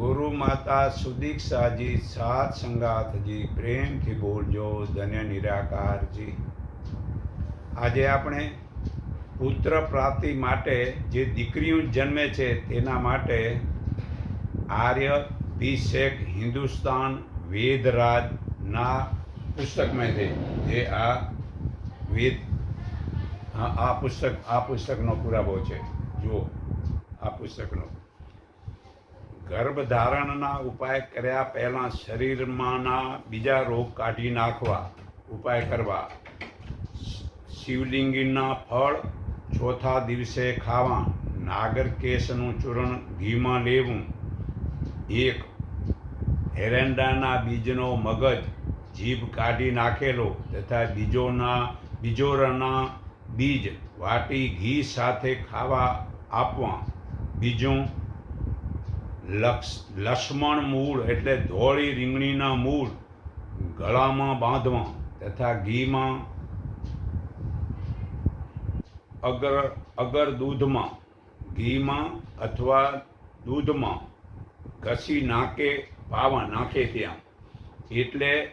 ગુરુ માતા સુદીક્ષાજી સાત સંગાતજી પ્રેમથી બોલજો, ધન્ય નિરાકારજી આજે આપણે પુત્ર પ્રાપ્તિ માટે જે દીકરીઓ જન્મે છે તેના માટે આર્ય ભીષેક હિન્દુસ્તાન વેદરાજના પુસ્તકમાંથી જે આ વેદ, આ પુસ્તક, આ પુસ્તકનો પુરાવો છે. જુઓ, આ પુસ્તકનો. ગર્ભધારણના ઉપાય કર્યા પહેલાં શરીરમાંના બીજા રોગ કાઢી નાખવા, ઉપાય કરવા. શિવલિંગીના ફળ ચોથા દિવસે ખાવા. નાગરકેશનું ચૂર્ણ ઘીમાં લેવું. એક, એરંડાના બીજનો મગજ જીભ કાઢી નાખેલો તથા બીજોના, બીજોરના બીજ વાટી ઘી સાથે ખાવા આપવા. બીજું લક્ષ, લક્ષ્મણ મૂળ એટલે ધોળી રીંગણીના મૂળ, ગળામાં બાંધવા તથા ઘીમાં અગર અગર દૂધમાં, ઘીમાં અથવા દૂધમાં ઘસી નાખે, પાવા નાખે ત્યાં. એટલે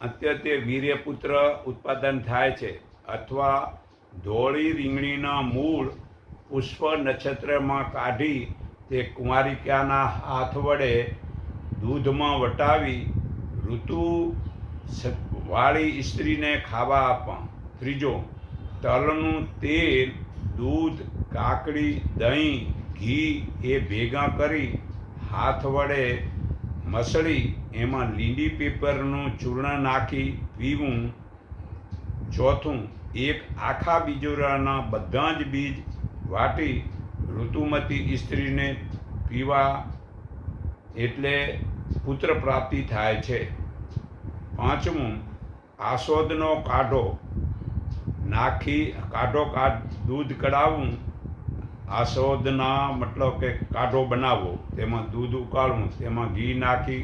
અત્યંતે વીર્યપુત્ર ઉત્પાદન થાય છે. અથવા ધોળી રીંગણીના મૂળ પુષ્પ નક્ષત્રમાં કાઢી તે કુંવારિકાના હાથ વડે દૂધમાં વટાવી ઋતુ વાળી સ્ત્રીને ખાવા આપવા. ત્રીજો, તલનું તેલ, દૂધ, કાકડી, દહીં, ઘી એ ભેગા કરી હાથ વડે મસળી, એમાં લીંડી પેપરનું ચૂર્ણ નાખી પીવું. ચોથું, એક આખા બીજોરાના બધા જ બીજ વાટી ઋતુમતી સ્ત્રીને પીવા એટલે પુત્ર પ્રાપ્તિ થાય છે. પાંચમું, આસોદનો કાઢો. નાખી, કાઢો કાઢ, દૂધ કઢાવવું આસોદના મતલબ કે કાઢો બનાવવો તેમાં દૂધ ઉકાળવું, તેમાં ઘી નાખી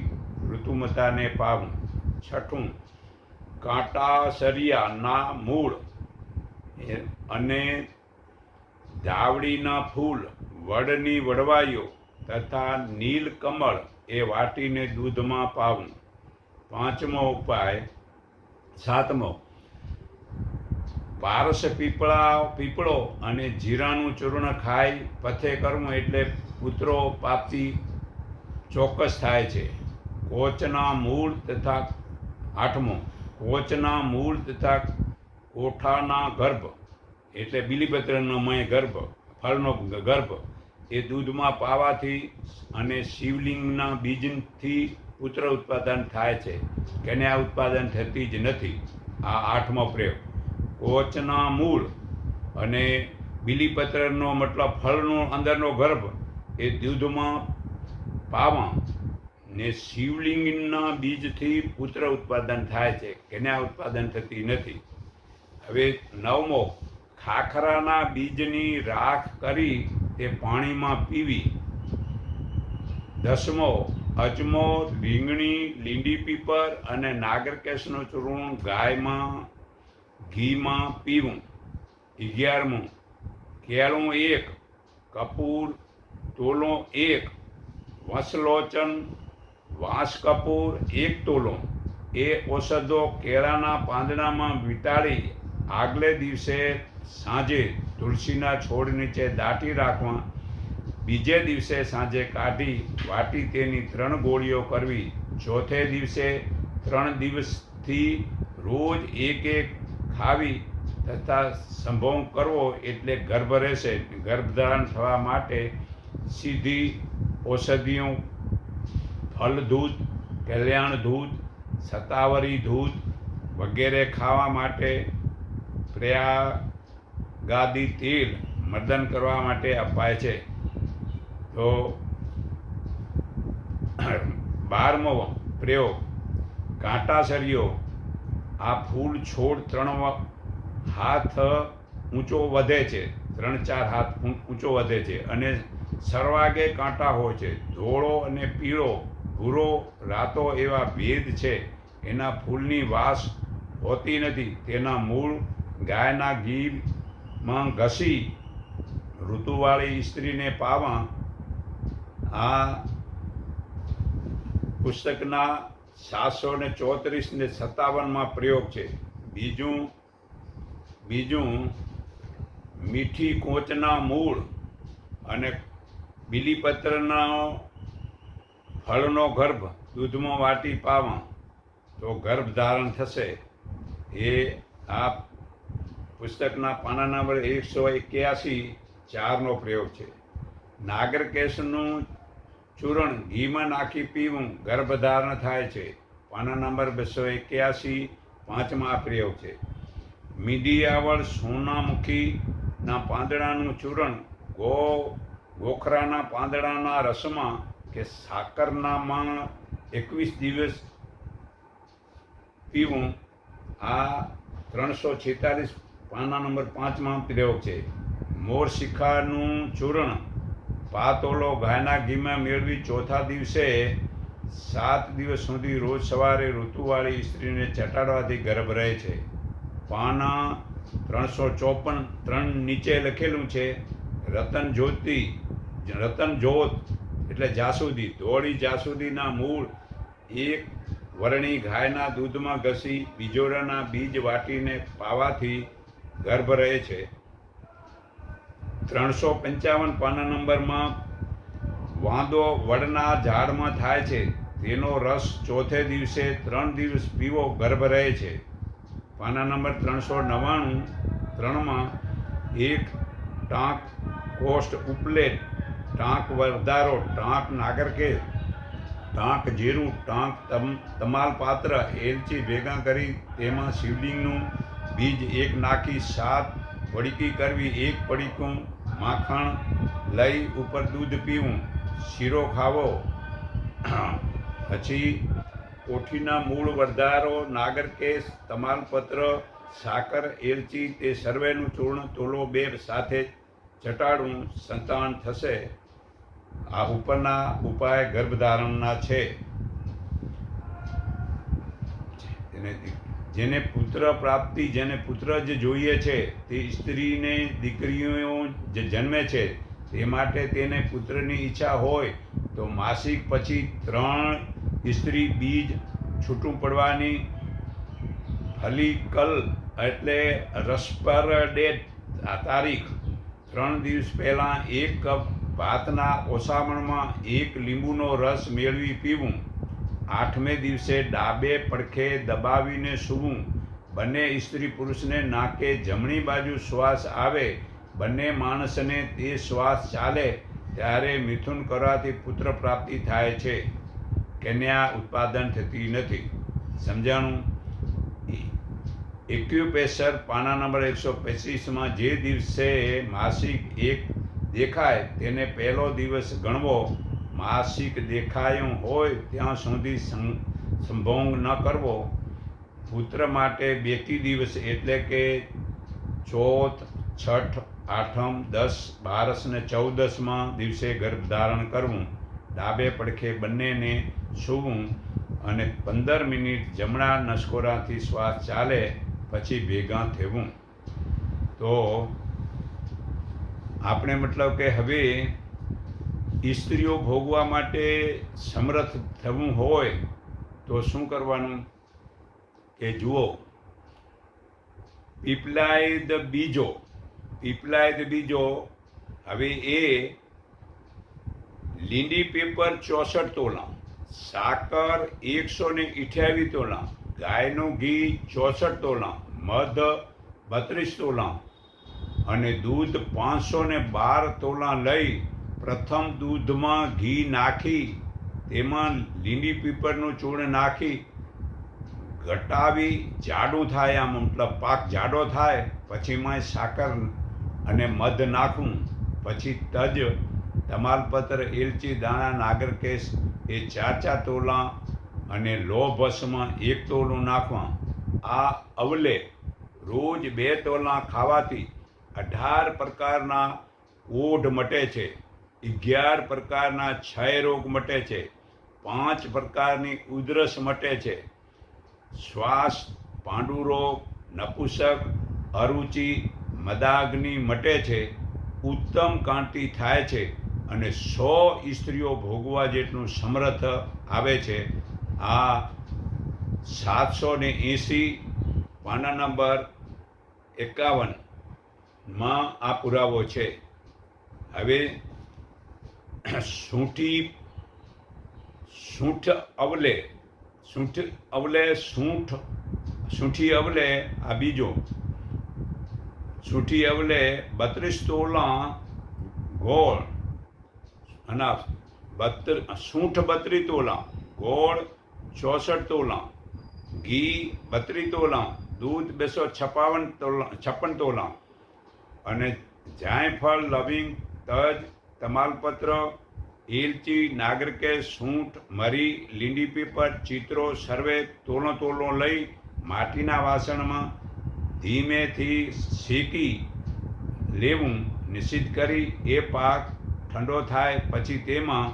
ઋતુમતાને પાવું. છઠ્ઠું કાંટા સરિયાના મૂળ અને ધાવડીના ફૂલ, વડની વડવાઈઓ તથા નીલકમળ એ વાટીને દૂધમાં પાવું. પાંચમો ઉપાય, સાતમો પારસ પીપળા, પીપળો અને જીરાનું ચૂર્ણ ખાય પથે કરવું એટલે પુત્રો પાપથી ચોક્કસ થાય છે. કોચના મૂળ તથા આઠમો, કોચના મૂળ તથા કોઠાના ગર્ભ. એટલે બિલીપત્રનો મય ગર્ભ, ફળનો ગર્ભ, એ દૂધમાં પાવાથી અને શિવલિંગના બીજથી પુત્ર ઉત્પાદન થાય છે કન્યા ઉત્પાદન થતી જ નથી. આ આઠમો પ્રયોગ. કોચના મૂળ અને બિલીપત્રનો મતલબ ફળનો અંદરનો ગર્ભ, એ દૂધમાં પાવા ને શિવલિંગના બીજથી પુત્ર ઉત્પાદન થાય છે કન્યા ઉત્પાદન થતી નથી. હવે નવમો ખાખરાના બીજની રાખ કરી તે પાણીમાં પીવી. દસમો, અજમો, રીંગણી, લીંડી પીપર અને નાગરકેશનું ચૂર્ણ ગાયમાં, ઘીમાં પીવું. અગિયારમું, કેળું એક, કપૂર, તોલો એક, વસલોચન વાંસ કપૂર એક તોલો. એ ઔષધો કેળાના પાંદડામાં વીંટાળી આગલે દિવસે સાંજે તુલસીના છોડ નીચે દાટી રાખવા, બીજે દિવસે સાંજે કાઢી વાટી તેની ત્રણ ગોળીઓ કરવી. ચોથે દિવસે ત્રણ દિવસથી રોજ એક એક ખાવી તથા સંભોગ કરવો એટલે ગર્ભ રહેશે. ગર્ભધારણ થવા માટે સીધી ઔષધિઓ ફલદૂધ કલ્યાણ દૂધ સતાવરી દૂધ વગેરે ખાવા માટે પ્રયાગાદી તેલ મર્દન કરવા માટે અપાય છે. તો બારમો પ્રયોગ કાંટાસરિયો આ ફૂલ છોડ ત્રણ હાથ ઊંચો વધે છે. ત્રણ ચાર હાથ ઊંચો વધે છે અને સર્વાગે કાંટા હોય છે. ધોળો અને પીળો, ભૂરો, રાતો એવા ભેદ છે. એના ફૂલની વાસ હોતી નથી. તેના મૂળ ગાયના ઘીમાં ઘસી ઋતુવાળી સ્ત્રીને પાવા આ પુસ્તકના સાતસો ને ચોત્રીસ ને સત્તાવનમાં પ્રયોગ છે. બીજું બીજું, મીઠી કોચના મૂળ અને બીલીપત્રના ફળનો ગર્ભ દૂધમાં વાટી પાવા તો ગર્ભ ધારણ થશે. એ આ પુસ્તકના પાના નંબર એકસો એક્યાસી ચારનો પ્રયોગ છે. નાગરકેશનું ચૂરણ ઘીમાં નાખી પીવું ગર્ભધારણ થાય છે. પાના નંબર બસો એક્યાસી પાંચમા પ્રયોગ છે. મીડિયાવળ સોનામુખીના પાંદડાનું ચૂરણ ગો ગોખરાના પાંદડાના રસમાં કે સાકરનામાં એકવીસ દિવસ પીવું, આ ત્રણસો છેતાલીસ પાના નંબર પાંચમાં પ્રયોગ છે. મોર શિખાનું ચૂર્ણ પાતોલો ગાયના ઘીમાં મેળવી ચોથા દિવસે સાત દિવસ સુધી રોજ સવારે ઋતુવાળી સ્ત્રીને ચટાડવાથી ગર્ભ રહે છે. પાના ત્રણસો ચોપન ત્રણ નીચે લખેલું છે, રતન જ્યોતિ, રતન જ્યોત, એટલે જાસૂદી. ધોળી જાસૂદીના મૂળ એક વરણી ગાયના દૂધમાં ઘસી, બીજોરાના બીજ વાટીને પાવાથી ગર્ભ રહે છે. ત્રણસો પંચાવન પાના નંબરમાં વાંદો વડના ઝાડમાં થાય છે. તેનો રસ ચોથે દિવસે ત્રણ દિવસ પીવો ગર્ભ રહે છે. પાના નંબર ત્રણસો નવ્વાણું ત્રણમાં એક ટાંક કોસ્ટ ઉપલેટ, ટાંક વધારો ટાંક નાગરકે ટાંક જીરું, ટાંક તમ, તમાલપાત્ર, એલચી ભેગા કરી તેમાં શિવલિંગનું બીજ એક નાખી, સાત પડીકી કરવી, એક પડીકું માખણ લઈ ઉપર દૂધ પીવું, શીરો ખાવો. પછી કોઠીના મૂળ વધારો નાગરકેશ, તમાલપત્ર, સાકર, એલચી તે સર્વેનું ચૂર્ણ, તોલો બે સાથે ચટાડવું સંતાન થશે. આ ઉપરના ઉપાય ગર્ભધારણના છે. જેને જેને પુત્ર પ્રાપ્તિ, જેને પુત્ર જે જોઈએ છે, તે સ્ત્રીને દીકરીઓ જે જન્મે છે. તે માટે તેને પુત્રની ઈચ્છા હોય તો માસિક પછી ત્રણ સ્ત્રી બીજ છૂટું પડવાની ફલિકલ એટલે રસપર ડેટ, આ તારીખ. ત્રણ દિવસ પહેલાં એક કપ ભાતના ઓસામણમાં એક લીંબુનો રસ મેળવી પીવું. આઠમે દિવસે ડાબે પડખે દબાવીને સૂવું. બંને સ્ત્રી પુરુષને નાકે જમણી બાજુ શ્વાસ આવે. બંને માણસને તે શ્વાસ ચાલે ત્યારે મિથુન કરવાથી પુત્ર પ્રાપ્તિ થાય છે. કન્યા ઉત્પાદન થતી નથી. સમજાણું? એક્યુપેશર પાના નંબર એકસો પચીસમાં જે દિવસે માસિક એક દેખાય તેને પહેલો દિવસ ગણવો. માસિક દેખાયું હોય ત્યાં સુધી સંભોગ ન કરવો. પુત્ર માટે બેકી દિવસ એટલે કે ચોથ, છઠ, આઠમ, દસ, બારસ ને ચૌદસમાં દિવસે ગર્ભધારણ કરવું. ડાબે પડખે બંનેને સૂવું અને પંદર મિનિટ જમણા નસકોરાથી શ્વાસ ચાલે, પછી ભેગા થવું. તો, આપણે મતલબ કે હવે સ્ત્રીઓ ભોગવા માટે સમર્થ થવું હોય તો શું કરવાનું? કે જુઓ પીપલાય ધ બીજો પીપલાય ધ બીજો, હવે એ લીંડી પેપર ચોસઠ તોલા, સાકર એકસો ને અઠ્યાવીસ તોલા, ગાયનું ઘી ચોસઠ તોલા, મધ બત્રીસ તોલા, અને દૂધ પાંચસો ને બાર તોલા લઈ પ્રથમ દૂધમાં ઘી નાખી, તેમાં લીંડી પીપળનું ચૂર્ણ નાખી, ઘટાવી, જાડું થાય આમ, મતલબ પાક જાડો થાય, પછી મેં સાકર અને મધ નાખવું પછી તજ, તમાલપત્ર, એલચી, દાણા, નાગરકેશ, એ ચાર ચાર તોલા અને લો ભસમાં એક તોલું નાખવા. આ અવલે રોજ બે તોલા ખાવાથી અઢાર પ્રકારના ઓઢ મટે છે. અગિયાર પ્રકારના ક્ષય રોગ મટે છે. પાંચ પ્રકારની ઉધરસ મટે છે. શ્વાસ પાંડુરોગ નપુસક, અરુચિ, મદાગ્નિ મટે છે. ઉત્તમ કાંતિ થાય છે અને સો સ્ત્રીઓ ભોગવા જેટલું સમર્થ આવે છે. આ સાતસો ને એંસી, પાના નંબર એકાવનમાં આ પુરાવો છે. હવે સૂંઠી, સૂંઠ અવલે સૂંઠ અવલે, સૂંઠ, સૂંઠી અવલે, આ બીજો. સૂંઠી અવલે, બત્રીસ તોલા ગોળ. અને બત્ર સૂંઠ બત્રી તોલા ગોળ, ચોસઠ તોલા. ઘી બત્રી તોલા, દૂધ બેસો છપ્પાવન તોલા, છપ્પન તોલા. અને જાયફળ, લવિંગ, તજ તમાલપત્ર એલચી નાગરકે સૂંઠ, મરી, લીંડી પીપર, ચિત્રો, સર્વે, તોલો તોલો લઈ માટીના વાસણમાં ધીમેથી શેકી લેવું નિશ્ચિત કરી. એ પાક ઠંડો થાય પછી તેમાં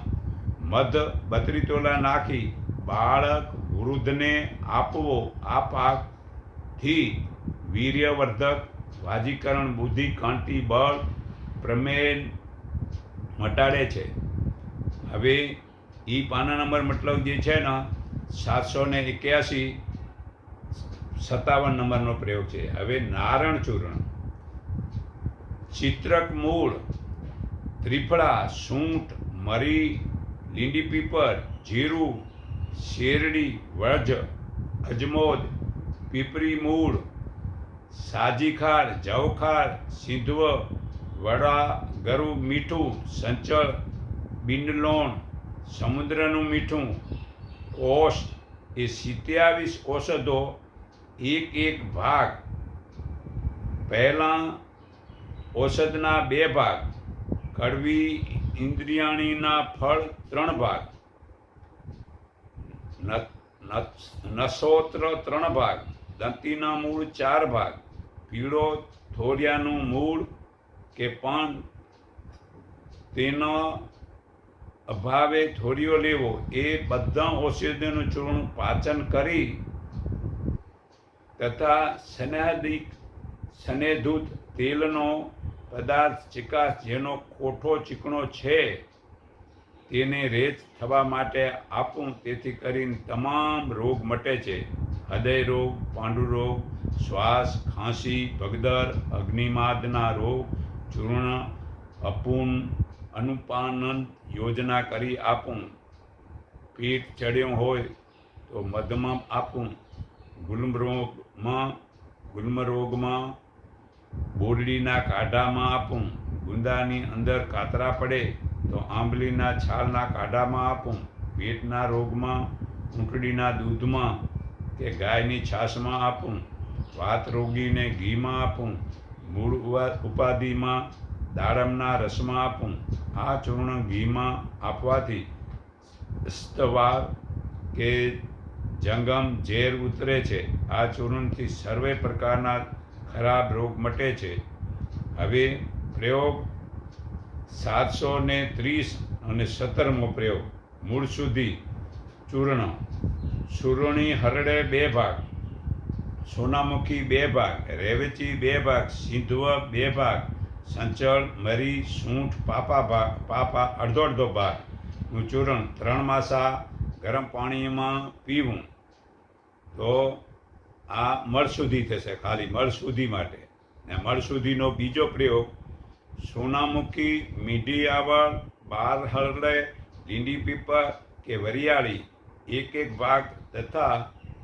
મધ, બત્રી તોલા નાખી બાળક વૃદ્ધને આપવો. આ પાકથી વીર્યવર્ધક, વાજીકરણ બુદ્ધિ કાંતિ બળ, પ્રમેય મટાડે છે. હવે એ પાના નંબર મતલબ જે છે ને, સાતસો ને એક્યાસી સત્તાવન નંબરનો પ્રયોગ છે. હવે નારણ ચૂર્ણ, ચિત્રક મૂળ, ત્રિફળા, સૂંઠ, મરી, લીંડી પીપર, જીરું, શેરડી, વજ, અજમોદ, પીપરી મૂળ સાજીખાર જવખાર સિંધવ વડા, ગરુ મીઠું, સંચળ બિંડલોણ સમુદ્રનું મીઠું, ઓશ, એ સિત્યાવીસ ઔષધો, એક એક ભાગ. પહેલાં ઔષધના બે ભાગ, કડવી ઇન્દ્રિયાણીના ફળ ત્રણ ભાગ નસોત્ર ત્રણ ભાગ, દંતીના મૂળ ચાર ભાગ, પીળો થોડિયાનું મૂળ કે પણ તેનો અભાવે થોડીઓ લેવો એ બધા ઔષધિનું ચૂર્ણ પાચન કરી તથા સ્નેહદિક સનેધૂત તેલનો પદાર્થ ચિકાસ જેનો કોઠો ચીકણો છે તેને રેત થવા માટે આપું તેથી કરીને તમામ રોગ મટે છે. હૃદય રોગ, પાંડુ રોગ, શ્વાસ, ખાંસી ભગદર અગ્નિમાદના રોગ ચૂર્ણ અપૂન અનુપાનન યોજના કરી આપું. પીઠ ચડ્યો હોય તો મધમાં આપું. ગુલમરોગમાં ગુલમરોગમાં, બોરડીના કાઢામાં આપું. ગુંદાની અંદર કાતરા પડે તો આંબલીના છાલના કાઢામાં આપું. પેટના રોગમાં ઊંટડીના દૂધમાં કે ગાયની છાશમાં આપું. વાત રોગીને ઘીમાં આપું. મૂળ ઉપાધિમાં દાડમના રસમાં આપું. આ ચૂર્ણ ઘીમાં આપવાથી સ્તવાર કે જંગમ ઝેર ઉતરે છે. આ ચૂર્ણથી સર્વે પ્રકારના ખરાબ રોગ મટે છે. હવે પ્રયોગ સાતસો ને ત્રીસ અને સત્તરમો પ્રયોગ. મૂળ સુધી ચૂર્ણ. ચૂર્ણી હરડે બે ભાગ. સોનામુખી બે ભાગ રેવચી બે ભાગ, સિંધવ બે ભાગ, સંચળ, મરી, સૂંઠ, પાપા ભાગ, પાપા અડધો અડધો ભાગનું ચૂરણ ત્રણ માસા ગરમ પાણીમાં પીવું તો આ મળ સુધી થશે, ખાલી મળ સુધી માટે. ને મળ સુધીનો બીજો પ્રયોગ, સોનામુખી મીઠી આવળ, બાર હળદે લીંડી પીપર કે વરિયાળી, એક એક ભાગ તથા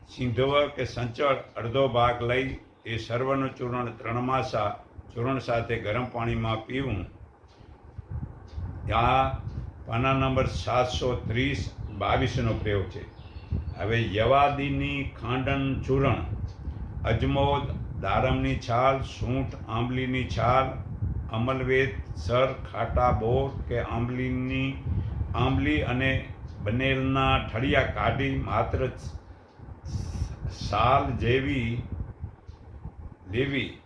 સિંધવ કે સંચળ અડધો ભાગ લઈ એ સર્વનું ચૂર્ણ ત્રણ માસા ચૂર્ણ સાથે ગરમ પાણીમાં પીવું. આ પાના નંબર સાતસો ત્રીસ બાવીસનો પ્રયોગ છે. હવે યવાદીની ખાંડન ચૂર્ણ, અજમોદ દાડમની છાલ, સૂંઠ આંબલીની છાલ, અમલવેદ, સર, ખાટા, બોર કે આંબલીની, આંબલી અને બનેલના ઠળિયા કાઢી માત્ર સાલ જેવી લેવી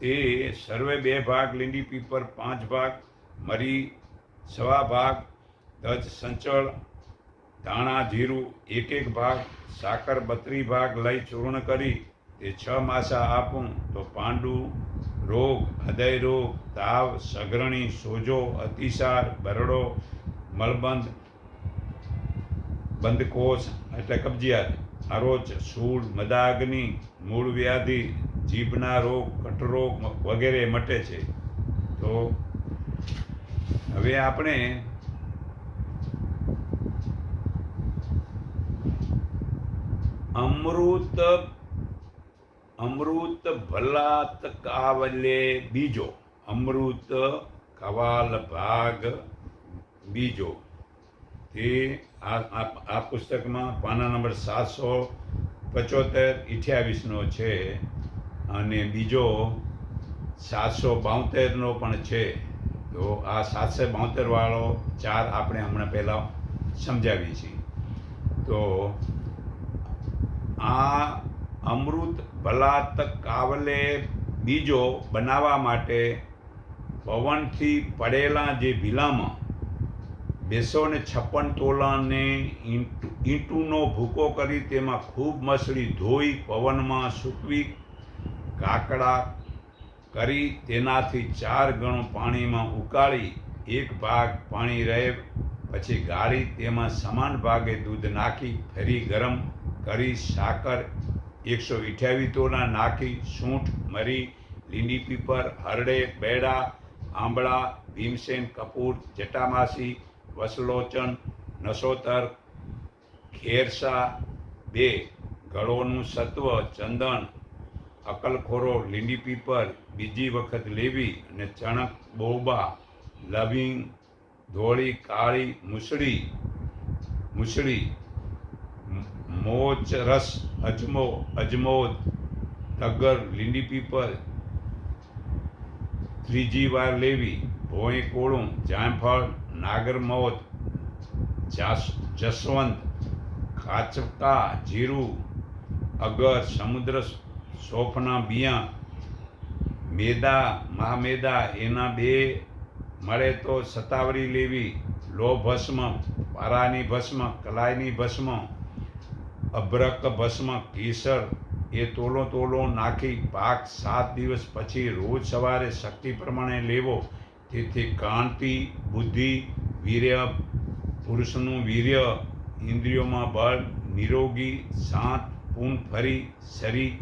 તે સર્વે બે ભાગ, લીંડી પીપર પાંચ ભાગ, મરી સવા ભાગ તજ સંચળ, ધાણા જીરું એક એક ભાગ, સાકર બત્રી ભાગ લઈ ચૂર્ણ કરી તે છ માસા આપું તો પાંડુ રોગ, હૃદય રોગ, તાવ, સઘરણી, સોજો, અતિસાર, બરડો, મલબંધ, બંધકોષ એટલે કબજિયાત. અરોચ શૂળ મદાગ્નિ, મૂળ વ્યાધિ, જીભના રોગ કટરોગ વગેરે મટે છે. તો હવે આપણે અમૃત અમૃત ભલાત કાવલે બીજો. અમૃત કવાલ ભાગ બીજો. તે આ આ- પુસ્તકમાં પાના નંબર સાતસો પચોતેર અઠ્યાવીસનો છે અને બીજો સાતસો બાવતેરનો પણ છે. તો આ સાતસો બાંતેરવાળો ચાર આપણે હમણાં પહેલાં સમજાવી છીએ. તો આ અમૃત ભલાત કાવલે બીજો બનાવવા માટે પવનથી પડેલા જે ભીલામાં બેસો ને છપ્પન તોલાને ઈંટુ, ઈંટુનો ભૂકો કરી તેમાં ખૂબ મસળી ધોઈ, પવનમાં સૂકવી, કાકડા કરી તેનાથી ચાર ગણું પાણીમાં ઉકાળી, એક ભાગ પાણી રહે, પછી ગાળી તેમાં સમાન ભાગે દૂધ નાખી, ફરી ગરમ કરી સાકર એકસો અઠ્યાવીસ તોલા નાખી, સૂંઠ, મરી, લીંડી પીપર, હરડે, બેડા, આંબળા, ભીમસેન, કપૂર, જટામાસી વસલોચન, નસોતર, ખેરસા, બે, ગળોનું સત્વ, ચંદન, અકલખોરો, લીંડી પીપર, બીજી વખત લેવી અને ચણક, બોબા, લવિંગ, ધોળી, કાળી, મૂસળી, મુસળી મોચ રસ અજમો, અજમોદ, તગર, લીંડી પીપર, ત્રીજી વાર લેવી, ભોંય કોળું જાયફળ નાગરમોદ, જાસ, જસવંત ખાચકા જીરું, અગર, સમુદ્ર, સોફના, બિયાં, મેદા, મહામેદા, એના બે મળે તો સતાવરી લેવી. લો ભસ્મ પારાની ભસ્મ, કલાઈની ભસ્મ, અભ્રક ભસ્મ, કેસર, એ તોલો તોલો નાખી, પાક સાત દિવસ પછી રોજ સવારે શક્તિ પ્રમાણે લેવો. તેથી કાંતિ બુદ્ધિ, વીર્ય, પુરુષનું વીર્ય, ઇન્દ્રિયોમાં બળ, નિરોગી, શાંત પૂન ફરી શરીર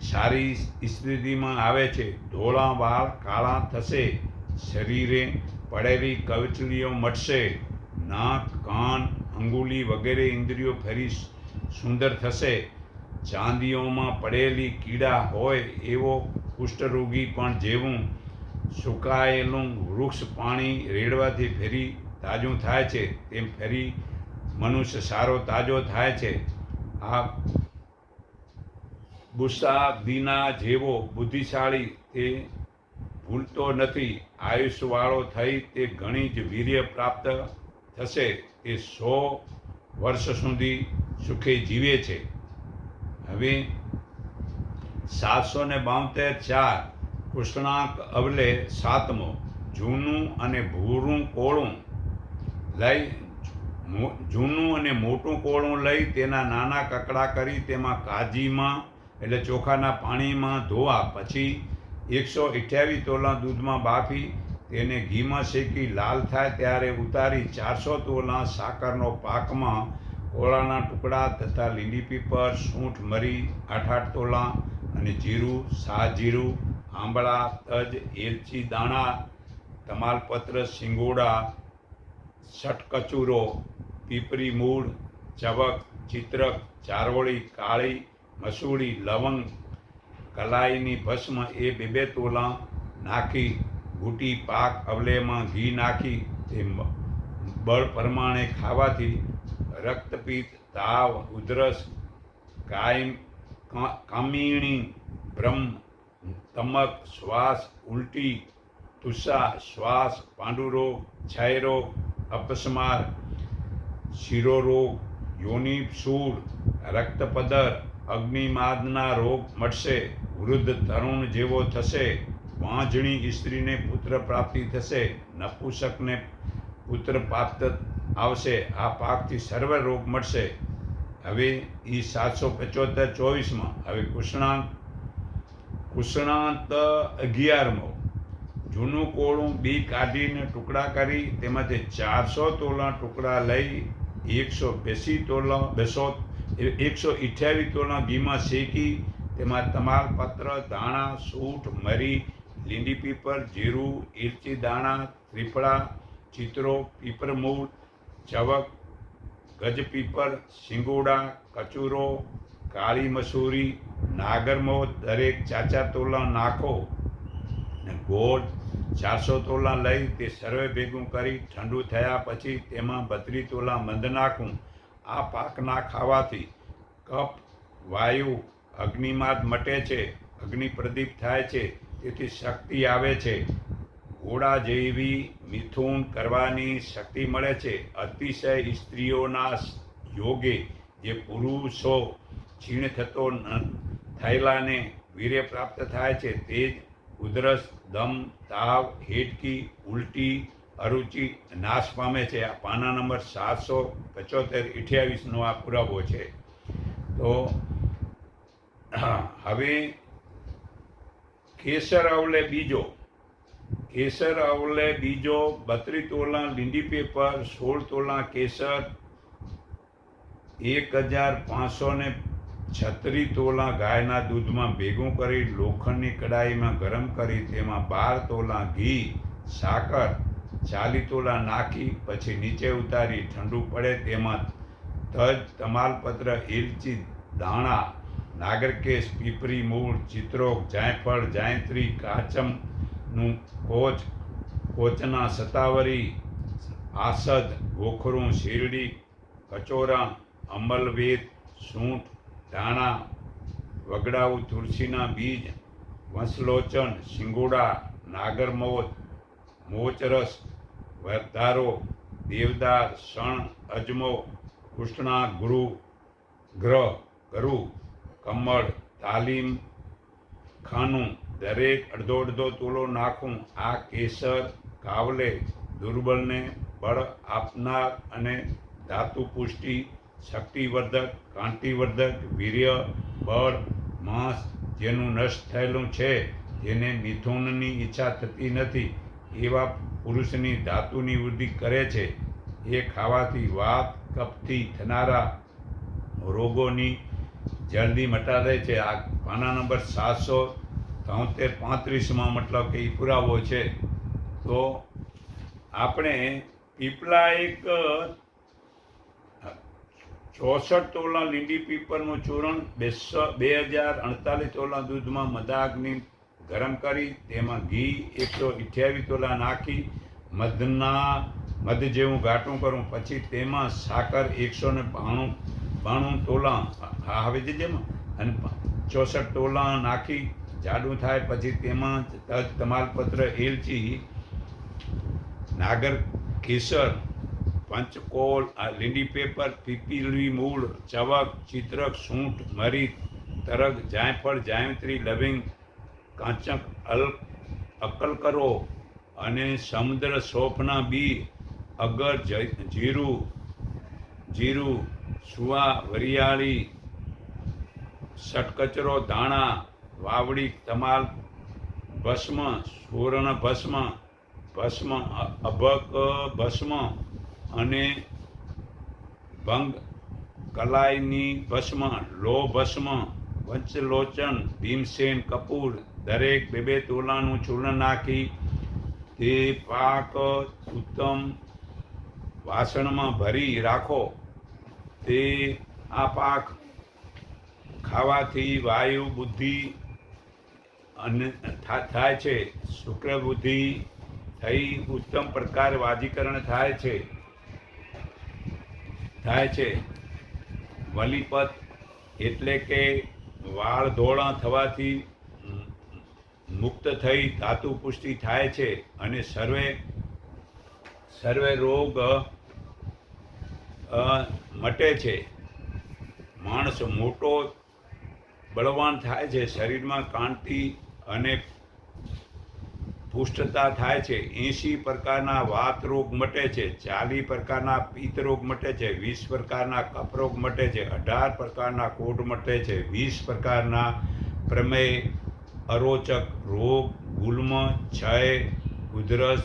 સારી સ્થિતિમાં આવે છે. ધોળા વાળ કાળા થશે. શરીરે પડેલી કવચલીઓ મટશે. નાક, કાન, અંગુલી વગેરે ઇન્દ્રિયો ફરી સુંદર થશે. ચાંદીઓમાં પડેલી કીડા હોય એવો કુષ્ઠરોગી પણ જેવું સુકાયેલું વૃક્ષ પાણી રેડવાથી ફેરી તાજું થાય છે, તેમ ફેરી મનુષ્ય સારો તાજો થાય છે. આ બુસા દીના જેવો બુદ્ધિશાળી તે ભૂલતો નથી. આયુષ્યવાળો થઈ તે ઘણી જ વીર્ય પ્રાપ્ત થશે. તે સો વર્ષ સુધી સુખે જીવે છે. હવે સાતસો ને બાવતેર ચાર કૃષ્ણાંક અવલે સાતમો, જૂનું અને ભૂરું કોળું લઈ જૂનું અને મોટું કોળું લઈ તેના નાના કકડા કરી તેમાં કાજીમાં, એટલે ચોખાના પાણીમાં ધોવા. પછી એકસો અઠ્યાવીસ તોલા દૂધમાં બાફી તેને ઘીમાં શેકી લાલ થાય ત્યારે ઉતારી ચારસો તોલા સાકરનો પાકમાં કોળાના ટુકડા તથા લીંડી પીપર, સૂંઠ મરી, આઠ આઠ તોલા અને જીરું સાજીરું આંબળા, તજ, એલચી, દાણા, તમાલપત્ર, સિંગોડા સટકચૂરો પીપરી મૂળ ચવક ચિત્રક ચારોળી કાળી, મસૂળી, લવંગ, કલાઈની ભસ્મ એ બે બે તોલા નાખી, ઘૂંટી, પાક, અવલેમાં ઘી નાખી તે બળ પ્રમાણે ખાવાથી રક્તપિત્ત, તાવ, ઉધરસ કાયમ કામિણી, બ્રહ્મ તમક, શ્વાસ, ઉલટી તુષા શ્વાસ પાંડુરોગ ક્ષયરોગ અપસ્માર શિરોરોગ યોનિ સૂળ રક્તપદર, અગ્નિમાદના રોગ મળશે વૃદ્ધ તરુણ જેવો થશે વાંઝણી સ્ત્રીને પુત્ર પ્રાપ્તિ થશે, નપુસકને પુત્ર પ્રાપ્ત આવશે, આ પાકથી સર્વ રોગ મળશે હવે એ સાતસો પંચોતેર ચોવીસમાં, હવે કૃષ્ણાંક કૃષ્ણાંત અગિયારમો. જૂનું કોળું બી કાઢીને ટુકડા કરી તેમાંથી ચારસો તોલા ટુકડા લઈ, એકસો બેસી તોલા, બેસો એકસો અઠ્યાવીસ તોલા ઘીમાં શેકી, તેમાં તમાલપત્ર ધાણા, સૂઠ, મરી, લીંડી પીપર, જીરું ઇરચી દાણા, ત્રિફળા, ચિત્રો, પીપર મૂળ ચવક ગજપીપર સિંગોડા, કચુરો કાળી મસૂરી નાગરમો દરેક ચાચા તોલા નાખો ને ગોળ ચારસો તોલા લઈ તે સર્વે ભેગું કરી ઠંડુ થયા પછી તેમાં બત્રી તોલા મંદ નાખું. આ પાકના ખાવાથી કપ વાયુ, અગ્નિમાદ મટે છે, અગ્નિ પ્રદીપ થાય છે, તેથી શક્તિ આવે છે. ઘોડા જેવી મિથુન કરવાની શક્તિ મળે છે. અતિશય સ્ત્રીઓના યોગે જે પુરુષો ક્ષીણ થતો થયેલાને વીર્ય પ્રાપ્ત થાય છે. તે જ ઉધરસ, દમ, તાવ હેટકી ઉલટી, અરુચિ, નાશ પામે છે. આ પાના નંબર સાતસો પચોતેર અઠ્યાવીસનો આ પુરાવો છે. તો, હવે કેસર અવલે બીજો. કેસર અવલે બીજો બત્રીસ તોલા લીંડી પેપર, સોળ તોલા કેસર, એક હજાર પાંચસો ને છત્રીસ તોલા ગાયના દૂધમાં ભેગું કરી લોખંડની કડાઈમાં ગરમ કરી તેમાં બાર તોલા ઘી, સાકર, ચાલી તોલા નાખી, પછી નીચે ઉતારી ઠંડુ પડે તેમાં તજ, તમાલપત્ર ઇલચી દાણા, નાગરકેશ, પીપરી, મૂળ, ચિત્રોક, જાયફળ, જાયત્રી કાચમનું કોચ, કોચના સતાવરી, આસદ, ગોખરું, શેરડી, કચોરા, અમલવેદ, સૂંઠ ધાણા, વગડાઉ, તુલસીના બીજ, વંશલોચન, શિંગોડા, નાગરમોદ, મોચરસ વધારો દેવદાર, શણ, અજમો, કૃષ્ણા, ગુરુ, ગ્રહ, ગરુ, કમળ, તાલીમ, ખાનું, દરેક અડધો અડધો તોલો નાખું. આ કેસર, કાવલે દુર્બળને બળ આપનાર અને ધાતુ પુષ્ટિ શક્તિવર્ધક કાંતિવર્ધક વીર્ય, બળ, માંસ જેનું નષ્ટ થયેલું છે, જેને મિથુનની ઈચ્છા થતી નથી, એવા પુરુષની ધાતુની વૃદ્ધિ કરે છે. એ ખાવાથી વાત કપથી થનારા રોગોની જલ્દી મટાડે છે. આ પાના નંબર સાતસો તોતેર પાંત્રીસમાં મતલબ કે એ પુરાવો છે. તો આપણે પીપળા એક ચોસઠ તોલા લીંડી પીપરનું ચૂરણ બેસો બે હજાર અડતાલીસ તોલા દૂધમાં મદાગ્નિ ગરમ કરી, તેમાં ઘી એકસો અઠ્યાવીસ તોલા નાખી, મધના મધ જેવું ઘાટું કરું. પછી તેમાં સાકર એકસો ને બાણું બાણું તોલા આવે છે જેમાં? અને ચોસઠ તોલા નાખી, જાડું થાય, પછી તેમાં તજ તમાલપત્ર, એલચી, નાગર, કેસર પંચકોલ, આ લીંડી પેપર પીપીલી મૂળ, ચવક, ચિત્રક, સૂંઠ, મરી, તરગ, જાયફળ, જાયંત્રી, લવિંગ, કાંચક અલ અકલ કરો અને સમુદ્ર સોફના બી, અગર જીરું જીરું, સુવા, વરિયાળી સટકચરો ધાણા વાવડી, તમાલ, ભસ્મ, સુવર્ણ ભસ્મ ભસ્મ અભક ભસ્મ અને ભંગ કલાઈની ભસ્મ લો ભસ્મ વંચલોચન ભીમસેન કપૂર, દરેક બે બે તોલાનું ચૂર્ણ નાખી તે પાક ઉત્તમ વાસણમાં ભરી રાખો. તે આ પાક ખાવાથી વાયુ બુદ્ધિ અને થાય છે. શુક્ર બુદ્ધિ થઈ ઉત્તમ પ્રકાર વાજીકરણ થાય છે. થાય છે. વલીપત એટલે કે વાળ ધોળા થવાથી મુક્ત થઈ ધાતુ પુષ્ટિ થાય છે અને સર્વે સર્વે રોગ મટે છે. માણસ મોટો બળવાન થાય છે. શરીરમાં કાંતિ અને પુષ્ટતા થાય છે. એંશી પ્રકારના વાત રોગ મટે છે, ચાલીસ પ્રકારના પિત્ત રોગ મટે છે, વીસ પ્રકારના કફ રોગ મટે છે, અઢાર પ્રકારના કોઢ મટે છે, વીસ પ્રકારના પ્રમેય અરોચક રોગ, ગુલ્મ, ક્ષય, ઉધરસ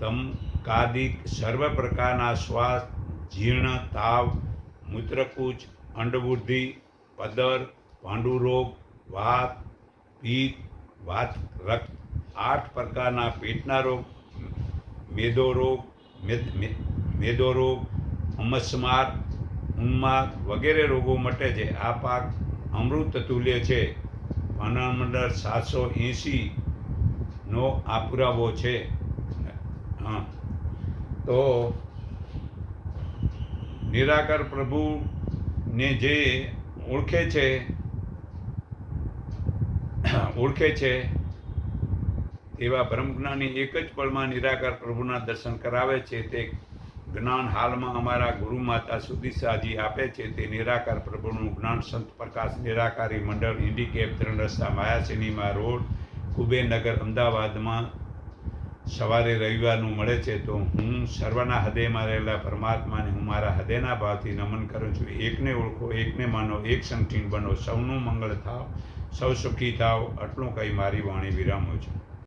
તમકાદિક સર્વ પ્રકારના શ્વાસ, જીર્ણ, તાવ, મૂત્રકૂચ, અંડવૃદ્ધિ, પદર, પાંડુરોગ, વાત, પિત્ત, વાત, રક્ત આઠ પ્રકારના પેટના રોગ, મેદો રોગ, મેદ- રોગ, અમસ્માર ઉન્માદ વગેરે રોગો મટે છે. આ પાક અમૃત તુલ્ય છે. મંડળ સાતસો એંસીનો આ પુરાવો છે. હા. તો નિરાકર પ્રભુને જે ઓળખે છે ઓળખે છે એવા બ્રહ્મજ્ઞાની એક જ પળમાં નિરાકાર પ્રભુના દર્શન કરાવે છે તે જ્ઞાન હાલમાં અમારા ગુરુ માતા સુદીસાજી આપે છે તે નિરાકાર પ્રભુનું જ્ઞાન સંત પ્રકાશ નિરાકારી મંડળ ઇન્ડિકેપ ત્રણ રસ્તા માયા સિનેમા રોડ, કુબેરનગર અમદાવાદમાં સવારે રવિવારનું મળે છે તો હું સર્વના હૃદયમાં રહેલા પરમાત્માને હું મારા હૃદયના ભાવથી નમન કરું છું. એકને ઓળખો, એકને માનો, એક સંકીર્ણ બનો. સૌનું મંગળ થાવ, સૌ સુખી થાવ. આટલું કંઈ મારી વાણી વિરામો છું.